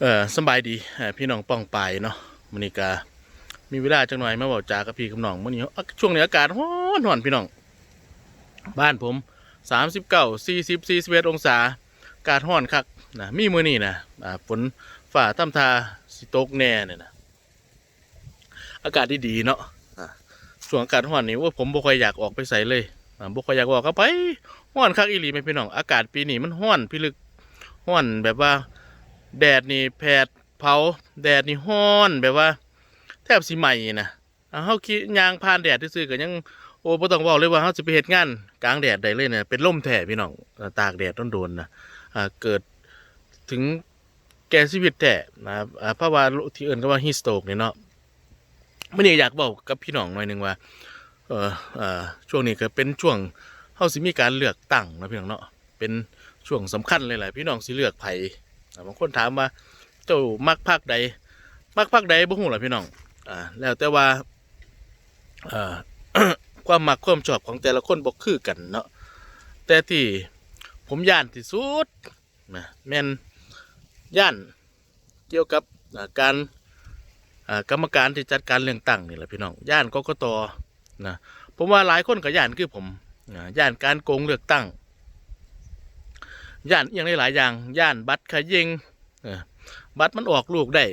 เออสบายดีพี่น้องป้องไปเนาะมินิก็มีเวลาจังหน่อยมาเว้าจากับพี่กับน้องมื้อนี้อะช่วงนี้อากาศร้อนร้อนพี่น้อง บ้านผม39 40 41องศาอากาศร้อนคักนะมีมื้อนี้นะฝนฝ่าทํทาสิตกแน่เนี่ยนะอากาศดีๆเนาะอ่าช่วงอากาศร้อนนี่ว่าผมบ่ค่อยอยากออกไปใส่เลยบ่ค่อยอยากออกก็ไปร้อนคักอีหลีแม่พี่น้องอากาศปีนี้มันร้อนพิลึกร้อนแบบว่า แดดนี่แผดเผาแดดนี่ฮ้อนแบบว่า แทบสิใหม่นะอ่าเฮาคิดยางผ่านแดดซื่อๆก็ยังโอ้บ่ต้องเว้าเลยว่าเฮาสิไปเฮ็ดงานกลางแดดได้เลยเนี่ยเป็นลมแท้พี่น้องตากแดดโดนๆนะอ่าเกิดถึงแก่ชีวิตแท้นะครับอ่าเพราะว่าที่เอื่นก็ว่าฮีสโตกเนี่เนาะมื้อนี้อยากบอกกับพี่น้องหน่อยหนึงว่า เอ่อเอ่อช่วงนี้ก็เป็นช่วงเฮาสิมีการเลือกตั้งนะพี่น้องเนาะ เป็นช่วงสำคัญเลยแหละพี่น้องสิเลือกไผ บางคนถามว่าเจ้ามักภาคใด มักภาคใดบ่ฮู้ล่ะพี่น้องอ่าแล้วแต่ว่าอ่าความมักความชอบของแต่ละคนบ่คือกันเนาะแต่ที่ผมย่านที่สุดนะแม่นย่านเกี่ยวกับการกรรมการที่จัดการเรื่องตั้งนี่แหละพี่น้องย่านกกตนะผมว่าหลายคนก็ย่านคือผมย่านการโกงเลือกตั้ง ย่านอหย่างหลายๆอย่างย่านบัตรขยิงบัตรมันออกลูกได้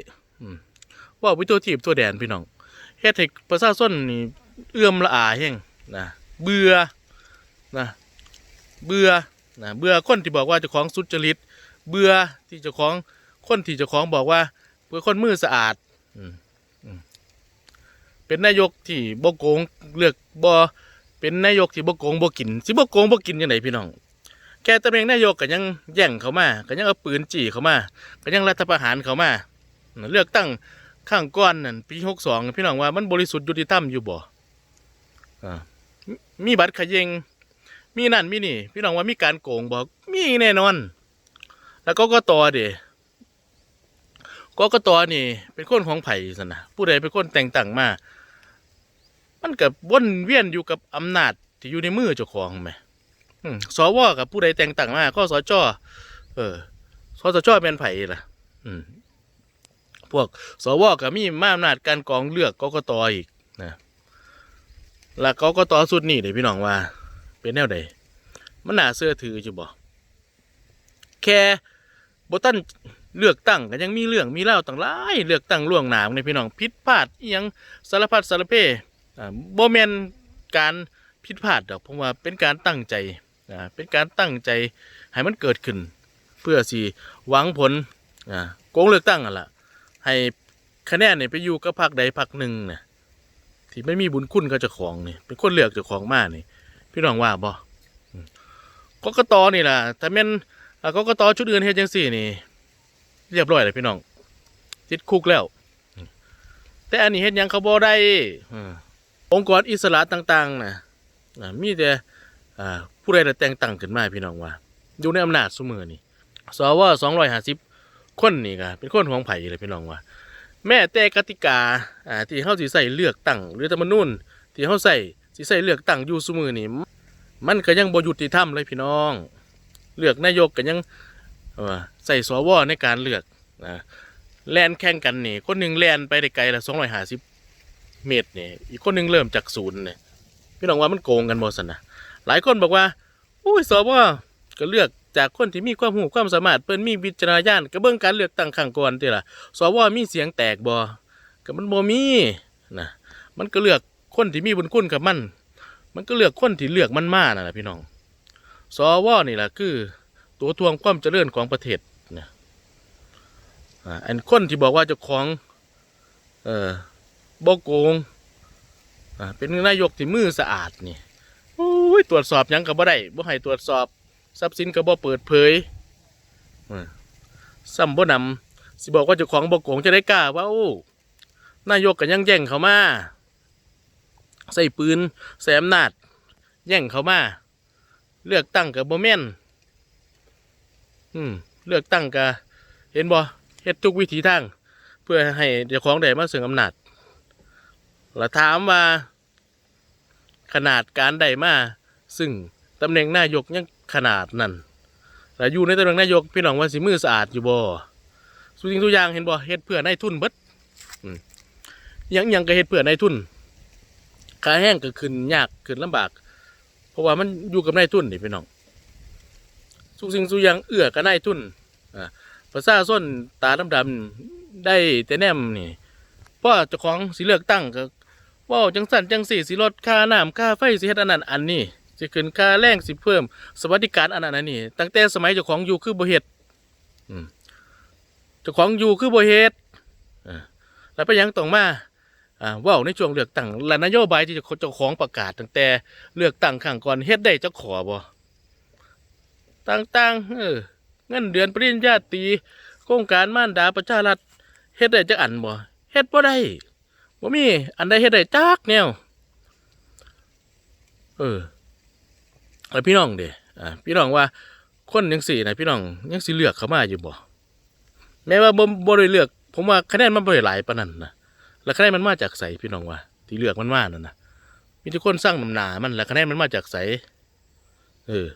ว่าวิตัวทีบตัวแดนพี่น้องเฮ็ดให้ประชาชนนี่เอื้อมละอาแห้งนะเบื่อนะเบื่อนะเบื่อคนที่บอกว่าเจ้าของสุจริต เบื่อที่เจ้าของคนที่เจ้าของบอกว่าเพื่อคนมือสะอาดเป็นนายกที่บ่โกงเลือกบ่เป็นนายกที่บ่โกงบกินสิบ่โกงบกินยังไงพี่น้อง แค่ตำแหน่งนายกก็ยังแย่งเขามาก็ยังเอาปืนจี้เขามาก็ยังรัฐประหารเขามาเลือกตั้งข้างก้อนนั่นปีหกสองพี่น้องว่ามันบริสุทธิ์ยุติธรรมอยู่บ่มีบัตรขยงมีนั่นมีนี่ พี่น้องว่ามีการโกงบอกมีแน่นอน แล้วก็ก็ตอเดก็ก็ตอนี่ เป็นคนของไผ่สนะผู้ใดเป็นคนแต่งตั้งมา มันกับวนเวียนอยู่กับอำนาจที่อยู่ในมือเจ้าของไหม สวกับผู้ใดแต่งตั้งมาข้อสจเออสสจเป็นไผ่ล่ะ อืมพวกสวก็มีมาอำนาจการกองเลือกกกตอีกนะแล้วกกตสุดนี่เดี๋ยวพี่น้องว่า เป็นแนวใดมันหนาเชื่อถือจะบอกแค่บตันเลือกตั้งก็ยังมีเรื่องมีเล่าต่างหลายเลือกตั้งล่วงหนามในพี่น้องผิดพลาดเอียงสารพัดสารเพอ่าโบแมนการผิดพลาดดอกผมว่าเป็นการตั้งใจ อ่าเป็นการตั้งใจให้มันเกิดขึ้น เพื่อสิหวังผลอ่าโกงเลือกตั้งอะล่ะให้คะแนนเนี่ยไปอยู่กับพรรคใดพรรคหนึ่งเนี่ยที่ไม่มีบุญคุณกับเจ้าของนี่เป็นคนเลือกเจ้าของมากนี่ พี่น้องว่าบ่กกตนี่ล่ะถ้าแม่นกกตชุดอื่นเฮ็ดจังซี่นี่ เรียบร้อยเลยพี่น้องติดคุกแล้ว แต่อันนี้เฮ็ดยังเขาบ่ได้องค์กรอิสระต่าง ๆนะมีแต่ ผู้ใดได้แต่งตั้งขึ้นมาพี่น้องว่า อยู่ในอำนาจซุมือนี่สวสองร้อยห้าสิบคนนี่ก็เป็นคนของไผ่เลยพี่น้องว่า แม้แต่กติกาอ่าที่เขาสิใส่เลือกตั้งหรือธรรมนูญที่เขาใส่สิใส่เลือกตั้งอยู่ซุมือนี่มันก็ยังบ่ยุติธรรมเลยพี่น้อง เลือกนายกก็ยังใส่สวในการเลือกนะแลนแข่งกันนี่คนหนึ่งแลนไปได้ไกลละสองร้อยห้าสิบเมตรนี่อีกคนหนึ่งเริ่มจากศูนย์เนี่ยพี่น้องว่ามันโกงกันบ่สนนะ หลายคนบอกว่าอุ้ยสวก็เลือกจากคนที่มีความหูความสามารถเปิ้นมีวิจารณญาณก็เบิ่งการเลือกตั้งครั้งก่อนติล่ะสวมีเสียงแตกบ่ก็มันบ่มีนะมันก็เลือกคนที่มีบุญคุณกับมัน มันก็เลือกคนที่เลือกมันมานั่นแหละพี่น้องสวนี่แหละคือ ตัวทวงความเจริญของประเทศนะอันคนที่บอกว่าจ้าของเออบ่โกงเป็นนายกที่มือสะอาดนี่ ยตรวจสอบหยังก็บ่ได้บ่ให้ตรวจสอบ ทรัพย์สินก็บ่เปิดเผยเออซ้ำบ่นำสิบอกว่าเจ้าของบ่โกงจะได้กล้าว่าโอ้นายกก็ยังแย่งเขามา ใส่ปืนใส่อำนาจ แย่งเขามา เลือกตั้งกับบ่แม่นอืมเลือกตั้งก็เห็นบ่เฮ็ดทุกวิถีทาง เพื่อให้เจ้าของได้มาเสริมอำนาจแล้วถามว่าขนาดการได้มา ซึ่งตำแหน่งนายกยังขนาดนั้นแล้วอยู่ในตำแหน่งนายกพี่น้องว่าสิมือสะอาดอยู่บ่สุสิ่งทุกอย่างเห็นบ่เฮ็ดเพื่อนายทุนเบิดยังยังก็เฮ็ดเพื่อนายทุนขาแห้งก็ขึ้นยากขึ้นลำบาก เพราะว่ามันอยู่กับนายทุนนี่พี่น้องทุกสิ่งทุกอย่างเอื้อกับนายทุนอ่าประชาชนตาดำๆได้แต่แนมนี่เพราะเจ้าของสิเลือกตั้งก็ว่าจังสั่นจังสี่สิลดค่าน้ำค่าไฟสิเฮ็ดอันนั้นอันนี้ สิขึ้นค่าแรงสิเพิ่ม สวัสดิการอันนั้นนนี้ตั้งแต่สมัยเจ้าของอยู่คือบ่เฮ็ดเจ้าของอยู่คือบ่เฮ็ดอ่าแล้วไปยังต้องมาอ่าว้าในช่วงเลือกตั้งและนโยบายที่เจ้าของประกาศตั้งแต่เลือกตั้งครั้งก่อนเฮ็ดได้เจ้าขอบ่ต่างๆเออเงินเดือนปริญญาตรีโครงการม่านดาประชารัฐเฮ็ดได้จักอันบ่เฮ็ดบ่ได้บ่มีอันใดเฮ็ดได้จักแนวเออ แล้วพี่น้องเด้อ่าพี่น้องว่าคนยังสี่นะพี่น้องยังสิเลือกเขามาอยู่บ่แม้ว่าบ่บ่ได้เลือก ผมว่าคะแนนมันบ่ได้หลายปานนั้นนะแล้วคะแนนมันมาจากไสพี่น้องว่า ที่เลือกมันมานั่นนะมีทุกคนสร้างนำหนามันแล้วคะแนนมันมาจากไสเออ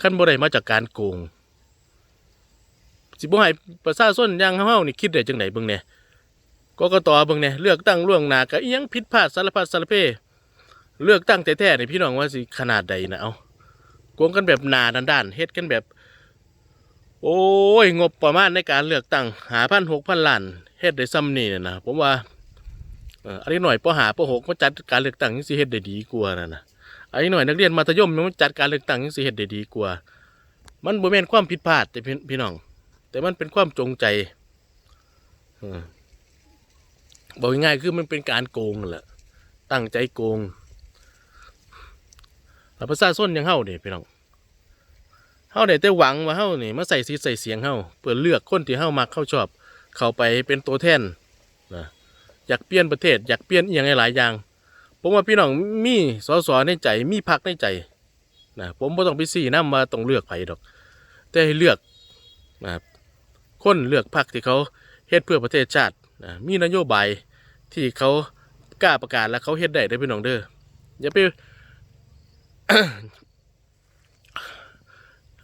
ขั้นบ่ได้มาจากการโกงสิบ่ให้ประชาชนย่างเฮานี่คิดได้จังไดเบิ่งแหน่ยกกตเบิ่งแหน่ยเลือกตั้งล่วงหน้าก็อีหยังผิดพลาดสารพัดสารเพเลือกตั้งแท้ๆนี่พี่น้องว่าสิขนาดใดนะเอา โกงกันแบบหนาด้านๆเฮ็ดกันแบบ โอ้ยงบประมาณในการเลือกตั้งหาพันหกพันล้านเฮ็ดได้ซ้ำนี่น่ะนะผมว่าอันนี้หน่อยปหาปหกมาจัดการเลือกตั้งยังสิเฮ็ดได้ดีกว่านะนะอันนี้หน่อยนักเรียนมัธยมมันจัดการเลือกตั้งยังสิเฮ็ดได้ดีกว่า มันบ่แม่นความผิดพลาดแต่พี่น้อง แต่มันเป็นความจงใจอบอกง่ายๆคือมันเป็นการโกงนั่นแหละตั้งใจโกง แล้วประชาชนยังเฮาเนี่พี่น้องเฮาได้แต่หวังว่าเฮาเนี่ยมาใส่สีใส่เสียงเฮาเพื่อเลือกคนที่เฮามักเข้าชอบ เข้าไปเป็นตัวแทนนะอยากเปลี่ยนประเทศอยากเปลี่ยนอย่างหลายอย่าง ผมว่าพี่น้องมีสสในใจมีพรรคในใจนะผมบ่ต้องไปซี่นํว่าต้องเลือกไผดอก แต่ให้เลือกนะครับคนเลือกพรรคที่เขาเฮ็ดเพื่อประเทศชาตินะมีนโยบายที่เขากล้าประกาศและเขาเฮ็ดได้เด้พี่น้องเด้ออย่าไป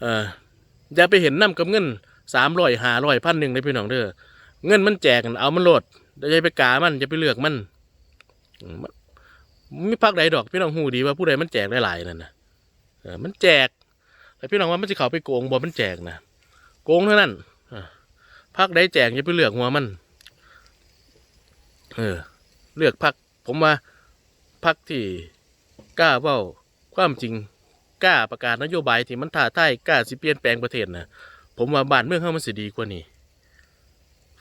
เอออย่าไปเห็นน้ำกับเงินสามร้อยห้าร้อยพันหนึ่งในพี่น้องเด้อเงินมันแจกกันเอามันโหลดอย่าไปกามันอย่าไปเลือกมันอืมมันมีพักใดดอกพี่น้องหูดีว่าผู้ใดมันแจกได้หลายนั่นนะเออมันแจกแต่พี่น้องว่ามันจะเขาไปโกงบ่มันแจกนะโกงเท่านั้นพักใดแจกอย่าไปเลือกหัวมัน เออ เลือกพักผมว่าพักที่กล้าเว้า ความจริงกล้าประกาศนโยบายที่มันท้าทายกล้าสิเปลี่ยนแปลงประเทศนะผมว่าบ้านเมืองเฮามันสิดีกว่านี้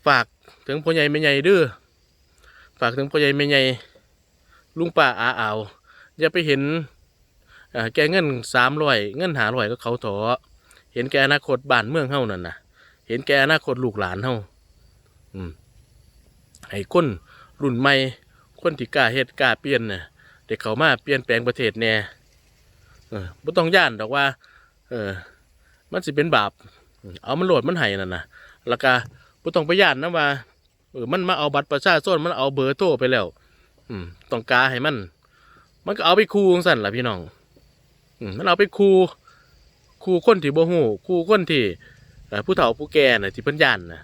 ฝากถึงพ่อใหญ่แม่ใหญ่ด้อฝากถึงพ่อใหญ่แม่ใหญ่ลุงป้าอาอาวอย่าไปเห็นแกเงินสามร้อยเงินหาร้อยก็เขาถอเห็นแกอนาคตบ้านเมืองเฮานั่นนะเห็นแกอนาคตลูกหลานเฮาอืมให้คนรุ่นใหม่คนที่กล้าเฮ็ดกล้าเปลี่ยนน่ะเด็กเขามาเปลี่ยนแปลงประเทศแน่ ออบ่ต้องย่านดอกว่า เออ มันสิเป็นบาป เอามันโหลดมันให้นั่นนะแล้วก็บ่ต้องไปย่านนะว่าเออมันมาเอาบัตรประชาชนมันเอาเบอร์โทรไปแล้ว อืมต้องกาให้มัน มันก็เอาไปคูจังสั่นล่ะพี่น้อง อืมมันเอาไปคูคูคนที่บ่ฮู้คูคนที่เอ่อผู้เฒ่าผู้แก่น่ะที่เพิ่นย่านน่ะ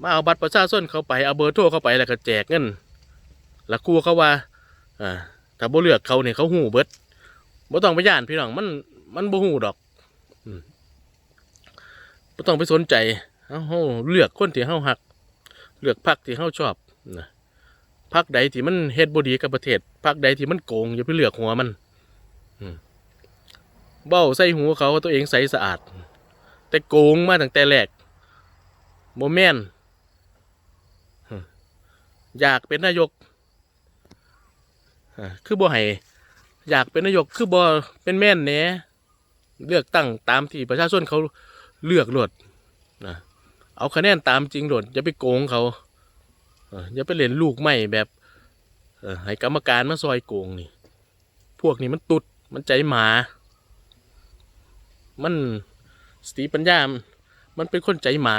มาเอาบัตรประชาชนเข้าไปเอาเบอร์โทรเข้าไปแล้วก็แจกเงินแล้วครูเขาว่าอ่าถ้าบ่เลือกเขาเนี่ยเขาฮู้เบิด บ่ต้องไปย่านพี่น้องมันมันบ่ฮู้ดอกอืมบ่ต้องไปสนใจเฮาเลือกคนที่เฮาฮัก เลือกพรรคที่เฮาชอบนะพรรคใดที่มันเฮ็ดบ่ดีกับประเทศพรรคใดที่มันโกงอย่าไปเลือกหัวมันเบ้าใส่หูเขาตัวเองใสสะอาด แต่โกงมาตั้งแต่แรกบ่แม่นอืมอยากเป็นนายกคือบ่ให้ อยากเป็นนายกคือบอเป็นแม่นแหน่เลือกตั้งตามที่ประชาชนเขาเลือกโหลดนะเอาคะแนนตามจริงโหลดอย่าไปโกงเขาอย่าไปเล่นลูกไม่แบบให้กรรมการมาซอยโกงนี่ พวกนี้มันตุดมันใจหมา มันสติปัญญา มันเป็นคนใจหมา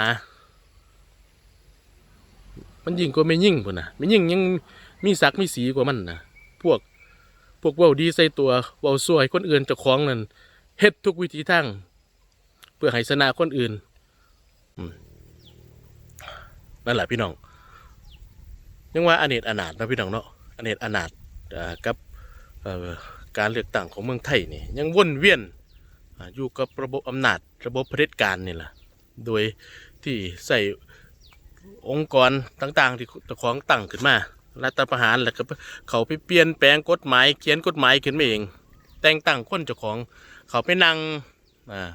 มันยิ่งกว่าไม่ยิ่งพุ่นนะไม่ยิ่งยังมีศักดิ์มีสีกว่ามันนะพวก พวกเว้าดีใส่ตัวเว้าซวยคนอื่นเจะคล้าของนั่นเฮ็ดทุกวิธีทางเพื่อให้ชนะคนอื่นนั่นแหละพี่น้องยังว่าอเนกอนาถนะพี่น้องเนาะอเนกอนาถกับการเลือกตั้งของเมืองไทยนี่ยังวนเวียนอยู่กับระบบอำนาจระบบเผด็จการนี่แหละโดยที่ใส่องค์กรต่างๆที่เจ้าของตั้งขึ้นมา รัฐประหารแล้วก็เขาไปเปลี่ยนแปลงกฎหมาย เขียนกฎหมายขึ้นมาเอง แต่งตั้งคนเจ้าของ เขาไปนั่งอ่า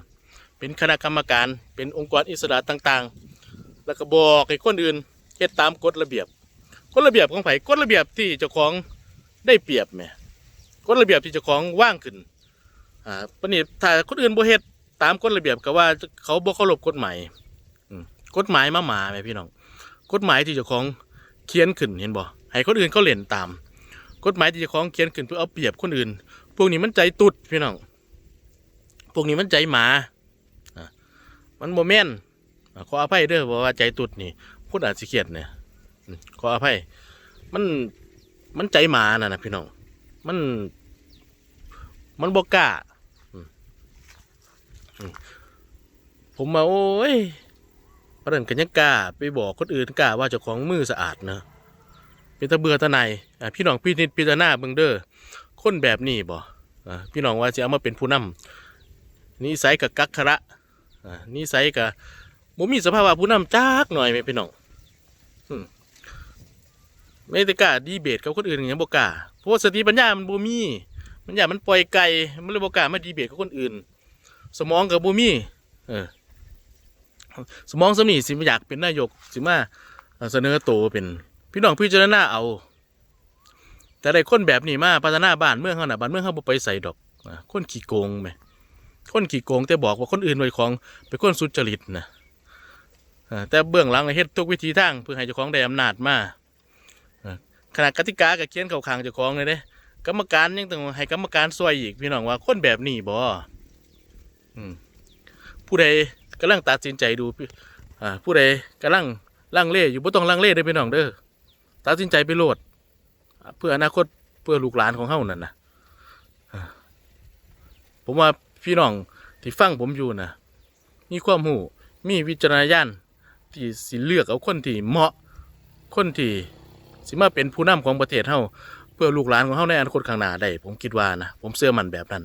เป็นคณะกรรมการเป็นองค์กรอิสระต่างๆ แล้วก็บอกให้คนอื่นเฮ็ดตามกฎระเบียบกฎระเบียบของไผกฎระเบียบที่เจ้าของได้เปรียบแหม่กฎระเบียบที่เจ้าของว่างขึ้นอ่าปนนี้ถ้าคนอื่นบ่เฮ็ดตามกฎระเบียบก็ว่าเขาบ่เคารพกฎหมายกฎหมายมาหมาแหม่พี่น้องกฎหมายที่เจ้าของเขียนขึ้นเห็นบ่ คนอื่นเขาเล่นตาม กฎหมายที่เจ้าของเขียนขึ้นเพื่อเอาเปรียบคนอื่น พวกนี้มันใจตุดพี่น้อง พวกนี้มันใจหมาอะมันบ่แม่นขออภัยเด้อบอกว่าใจตุดนี่พูดอาจสิเครียดเนี่ยขออภัย มันมันใจหมาน่ะนะพี่น้อง มัน มันบกล้าอืมอืมผมมาโอ้ยประเด็นกันยังกล้าไปบอกคนอื่นกล้าว่าเจ้าของมือสะอาดเนะ เป็นตะเบือตะในพี่น้องพี่นิดพี่ตาหน้าเบิงเด้อคนแบบนี้บ่พี่น้องว่าจะเอามาเป็นผู้นำนิสัยกับกักขระอะนิสัยกับบ่มีสภาพวะผู้นำจักหน่อยไหมพี่น้องไม่ได้กล้าดีเบตกับคนอื่นอย่างบ่กล้าเพราะสติปัญญามันบ่มีมันอยากมันปล่อยไกลมันเลยบ่กล้ามาดีเบตกับคนอื่น สมองกับบ่มีเออสมองสำนีสิมอยากเป็นนายกสิมาเอ่อเสนอโตเป็น พี่น้องพิจารณาเอา แต่ได้คนแบบนี้มาพัฒนาบ้านเมืองเขาน่ะบ้านเมืองเขาบ่ไปใส่ดอกอะคนขี้โกงแหมคนขี้โกงแต่บอกว่าคนอื่นไว้ของเป็นคนสุจริตนะอ่าแต่เบื้องหลังน่ะเฮ็ดทุกวิธีทางเพื่อให้เจ้าของได้อำนาจมาขนาดกติกากับเขียนเข้าขางเจ้าของเลยเด้กรรมการยังต้องให้กรรมการซวยอีกพี่น้องว่าคนแบบนี้บ่อืมผู้ใดกำลังตัดสินใจดูพี่อ่าผู้ใดกำลังลังเล่อยู่บ่ต้องลังเล่เด้พี่น้องเด้อ ตัดสินใจไปโหลด เพื่ออนาคตเพื่อลูกหลานของเฮานั่นนะผมว่าพี่น้องที่ฟังผมอยู่นะมีความหูมีวิจารณญาณที่สิเลือกเอาคนที่เหมาะคนที่สิมาเป็นผู้นำของประเทศเฮาเพื่อลูกหลานของเฮาในอนาคตข้างหน้าได้ผมคิดว่านะผมเชื่อมันแบบนั้น